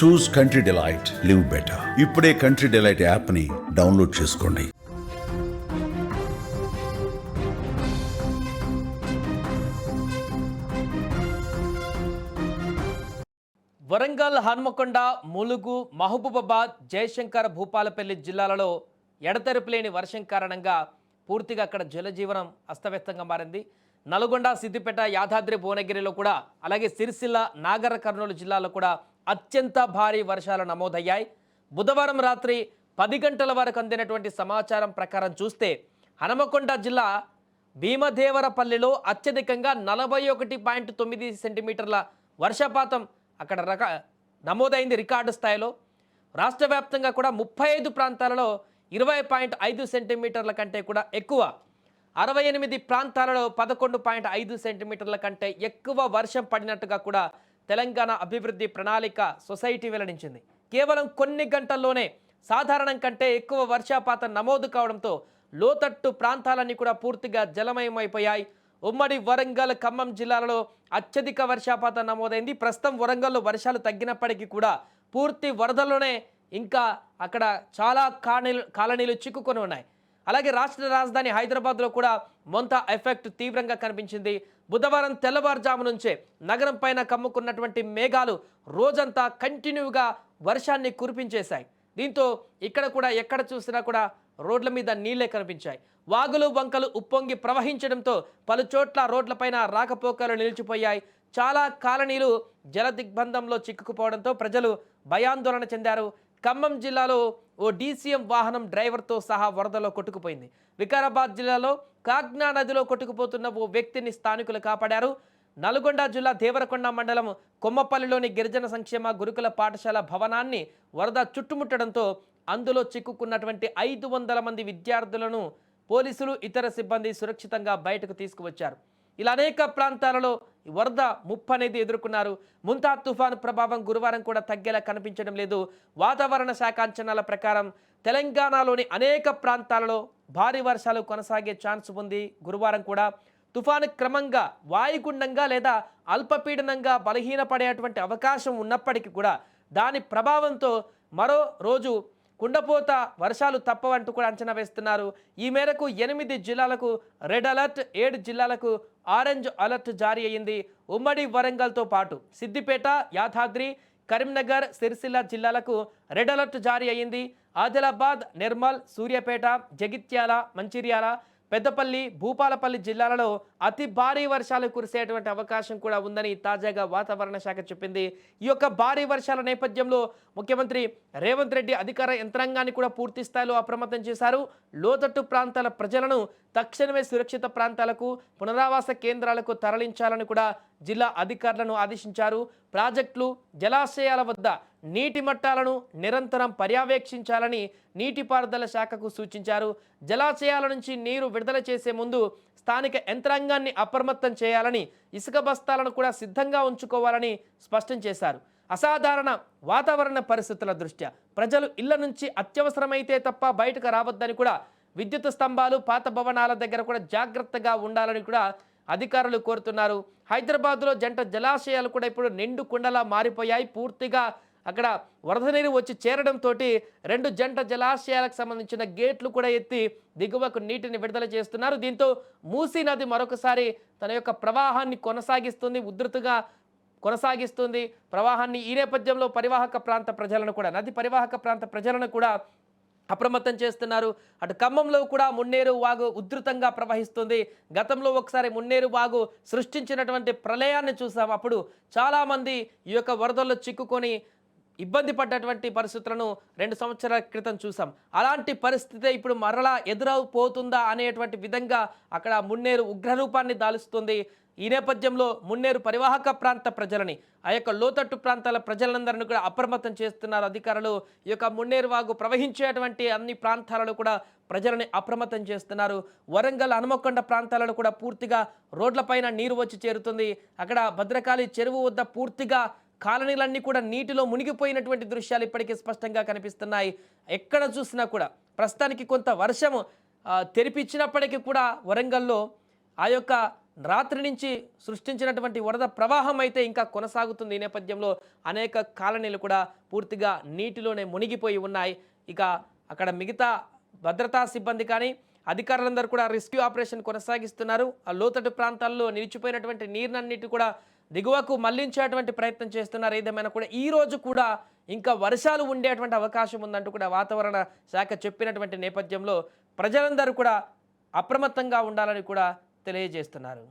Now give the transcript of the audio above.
Choose country delight live better ఇప్పుడే country delight యాప్ని download చేసుకోండి. వరంగల్ హన్మకొండ ములుగు మహబూబాబాద్ జయశంకర్ భూపాలపల్లి జిల్లాలలో ఎడతెరపు లేని వర్షం కారణంగా పూర్తిగా అక్కడ జలజీవనం అస్తవ్యస్తంగా మారింది. నల్గొండ సిద్దిపేట యాదాద్రి భువనగిరిలో కూడా అలాగే సిరిసిల్ల నాగర కర్నూలు జిల్లాలో కూడా అత్యంత భారీ వర్షాలు నమోదయ్యాయి. బుధవారం రాత్రి పది గంటల వరకు అందినటువంటి సమాచారం ప్రకారం చూస్తే హనుమకొండ జిల్లా భీమదేవరపల్లిలో అత్యధికంగా నలభై ఒకటి పాయింట్ తొమ్మిది సెంటీమీటర్ల వర్షపాతం అక్కడ రక నమోదైంది రికార్డు స్థాయిలో. రాష్ట్ర వ్యాప్తంగా కూడా ముప్పై ఐదు ప్రాంతాలలో ఇరవై పాయింట్ ఐదు సెంటీమీటర్ల కంటే కూడా ఎక్కువ. అరవై ఎనిమిది ప్రాంతాలలో పదకొండు పాయింట్ ఐదు సెంటీమీటర్ల కంటే ఎక్కువ వర్షం పడినట్టుగా కూడా తెలంగాణ అభివృద్ధి ప్రణాళిక సొసైటీ వెల్లడించింది. కేవలం కొన్ని గంటల్లోనే సాధారణం కంటే ఎక్కువ వర్షపాతం నమోదు కావడంతో లోతట్టు ప్రాంతాలన్నీ కూడా పూర్తిగా జలమయమైపోయాయి. ఉమ్మడి వరంగల్ ఖమ్మం జిల్లాలలో అత్యధిక వర్షపాతం నమోదైంది. ప్రస్తుతం వరంగల్లో వర్షాలు తగ్గినప్పటికీ కూడా పూర్తి వరదలోనే ఇంకా అక్కడ చాలా కాలనీలు కాలనీలు చిక్కుకొని ఉన్నాయి. అలాగే రాష్ట్ర రాజధాని హైదరాబాద్లో కూడా మొంత ఎఫెక్ట్ తీవ్రంగా కనిపించింది. బుధవారం తెల్లవారుజాము నుంచే నగరం పైన కమ్ముకున్నటువంటి మేఘాలు రోజంతా కంటిన్యూగా వర్షాన్ని కురిపించేశాయి. దీంతో ఇక్కడ కూడా ఎక్కడ చూసినా కూడా రోడ్ల మీద నీళ్ళే కనిపించాయి. వాగులు వంకలు ఉప్పొంగి ప్రవహించడంతో పలు చోట్ల రోడ్లపైన రాకపోకలు నిలిచిపోయాయి. చాలా కాలనీలు జల దిగ్బంధంలో చిక్కుకుపోవడంతో ప్రజలు భయాందోళన చెందారు. ఖమ్మం జిల్లాలో ఓ డీసీఎం వాహనం డ్రైవర్తో సహా వరదలో కొట్టుకుపోయింది. వికారాబాద్ జిల్లాలో కాగ్నా నదిలో కొట్టుకుపోతున్న ఓ వ్యక్తిని స్థానికులు కాపాడారు. నల్గొండ జిల్లా దేవరకొండ మండలం కొమ్మపల్లిలోని గిరిజన సంక్షేమ గురుకుల పాఠశాల భవనాన్ని వరద చుట్టుముట్టడంతో అందులో చిక్కుకున్నటువంటి ఐదు వందల మంది విద్యార్థులను పోలీసులు ఇతర సిబ్బంది సురక్షితంగా బయటకు తీసుకువచ్చారు. ఇలా అనేక ప్రాంతాలలో వరద ముప్పు అనేది ఎదుర్కొన్నారు. ముంతా తుఫాను ప్రభావం గురువారం కూడా తగ్గేలా కనిపించడం లేదు. వాతావరణ శాఖ అంచనాల ప్రకారం తెలంగాణలోని అనేక ప్రాంతాలలో భారీ వర్షాలు కొనసాగే ఛాన్స్ ఉంది. గురువారం కూడా తుఫాను క్రమంగా వాయుగుండంగా లేదా అల్పపీడనంగా బలహీనపడేటువంటి అవకాశం ఉన్నప్పటికీ కూడా దాని ప్రభావంతో మరో రోజు కుండపోత వర్షాలు తప్పవంటూ కూడా అంచనా వేస్తున్నారు. ఈ మేరకు ఎనిమిది జిల్లాలకు రెడ్ అలర్ట్ ఏడు జిల్లాలకు ఆరెంజ్ అలర్ట్ జారీ అయింది ఉమ్మడి వరంగల్తో పాటు సిద్దిపేట యాదాద్రి కరీంనగర్ సిరిసిల్ల జిల్లాలకు రెడ్ అలర్ట్ జారీ అయింది ఆదిలాబాద్ నిర్మల్ సూర్యాపేట జగిత్యాల మంచిర్యాల పెద్దపల్లి భూపాలపల్లి జిల్లాలలో అతి భారీ వర్షాలు కురిసేటువంటి అవకాశం కూడా ఉందని తాజాగా వాతావరణ శాఖ చెప్పింది. ఈ యొక్క భారీ వర్షాల నేపథ్యంలో ముఖ్యమంత్రి రేవంత్ రెడ్డి అధికార యంత్రాంగాన్ని కూడా పూర్తి స్థాయిలో అప్రమత్తం చేశారు. లోతట్టు ప్రాంతాల ప్రజలను తక్షణమే సురక్షిత ప్రాంతాలకు పునరావాస కేంద్రాలకు తరలించాలని కూడా జిల్లా అధికారులను ఆదేశించారు. ప్రాజెక్టులు జలాశయాల వద్ద నీటి మట్టాలను నిరంతరం పర్యవేక్షించాలని నీటిపారుదల శాఖకు సూచించారు. జలాశయాల నుంచి నీరు విడుదల చేసే ముందు స్థానిక యంత్రాంగాన్ని అప్రమత్తం చేయాలని ఇసుక బస్తాలను కూడా సిద్ధంగా ఉంచుకోవాలని స్పష్టం చేశారు. అసాధారణ వాతావరణ పరిస్థితుల దృష్ట్యా ప్రజలు ఇళ్ళ నుంచి అత్యవసరమైతే తప్ప బయటకు రావద్దని కూడా విద్యుత్ స్తంభాలు పాత భవనాల దగ్గర కూడా జాగ్రత్తగా ఉండాలని కూడా అధికారులు కోరుతున్నారు. హైదరాబాద్లో జంట జలాశయాలు కూడా ఇప్పుడు నిండు కుండలా మారిపోయాయి. పూర్తిగా అక్కడ వరద నీరు వచ్చి చేరడంతో రెండు జంట జలాశయాలకు సంబంధించిన గేట్లు కూడా ఎత్తి దిగువకు నీటిని విడుదల చేస్తున్నారు. దీంతో మూసీ నది మరొకసారి తన యొక్క ప్రవాహాన్ని కొనసాగిస్తుంది. ఉధృతిగా కొనసాగిస్తుంది. ప్రవాహాన్ని ఈ నేపథ్యంలో పరివాహక ప్రాంత ప్రజలను కూడా నది పరివాహక ప్రాంత ప్రజలను కూడా అప్రమత్తం చేస్తున్నారు. అటు ఖమ్మంలో కూడా మున్నేరు వాగు ఉధృతంగా ప్రవహిస్తుంది. గతంలో ఒకసారి మున్నేరు వాగు సృష్టించినటువంటి ప్రళయాన్ని చూసాం. అప్పుడు చాలామంది ఈ యొక్క వరదల్లో చిక్కుకొని ఇబ్బంది పడ్డటువంటి పరిస్థితులను రెండు సంవత్సరాల క్రితం చూసాం. అలాంటి పరిస్థితి ఇప్పుడు మరలా ఎదురవుపోతుందా అనేటువంటి విధంగా అక్కడ మున్నేరు ఉగ్రరూపాన్ని దాలుస్తుంది. ఈ నేపథ్యంలో మున్నేరు పరివాహక ప్రాంత ప్రజలని ఆ యొక్క లోతట్టు ప్రాంతాల ప్రజలందరినీ కూడా అప్రమత్తం చేస్తున్నారు అధికారులు. ఈ యొక్క మున్నేరు వాగు ప్రవహించేటువంటి అన్ని ప్రాంతాలలో కూడా ప్రజలని అప్రమత్తం చేస్తున్నారు. వరంగల్ హనుమకొండ ప్రాంతాలలో కూడా పూర్తిగా రోడ్లపైన నీరు వచ్చి చేరుతుంది. అక్కడ భద్రకాళి చెరువు వద్ద పూర్తిగా కాలనీలన్నీ కూడా నీటిలో మునిగిపోయినటువంటి దృశ్యాలు ఇప్పటికీ స్పష్టంగా కనిపిస్తున్నాయి. ఎక్కడ చూసినా కూడా ప్రస్తుతానికి కొంత వర్షం తెరిపిచ్చినప్పటికీ కూడా వరంగల్లో ఆ యొక్క రాత్రి నుంచి సృష్టించినటువంటి వరద ప్రవాహం అయితే ఇంకా కొనసాగుతుంది. ఈ నేపథ్యంలో అనేక కాలనీలు కూడా పూర్తిగా నీటిలోనే మునిగిపోయి ఉన్నాయి. ఇక అక్కడ మిగతా భద్రతా సిబ్బంది కానీ అధికారులందరూ కూడా రెస్క్యూ ఆపరేషన్ కొనసాగిస్తున్నారు. ఆ లోతట్టు ప్రాంతాల్లో నిలిచిపోయినటువంటి నీరునన్నిటి కూడా దిగువకు మళ్ళించేటువంటి ప్రయత్నం చేస్తున్నారు. ఏదేమైనా కూడా ఈ రోజు కూడా ఇంకా వర్షాలు ఉండేటువంటి అవకాశం ఉందంటూ కూడా వాతావరణ శాఖ చెప్పినటువంటి నేపథ్యంలో ప్రజలందరూ కూడా అప్రమత్తంగా ఉండాలని కూడా తెలియజేస్తున్నారు.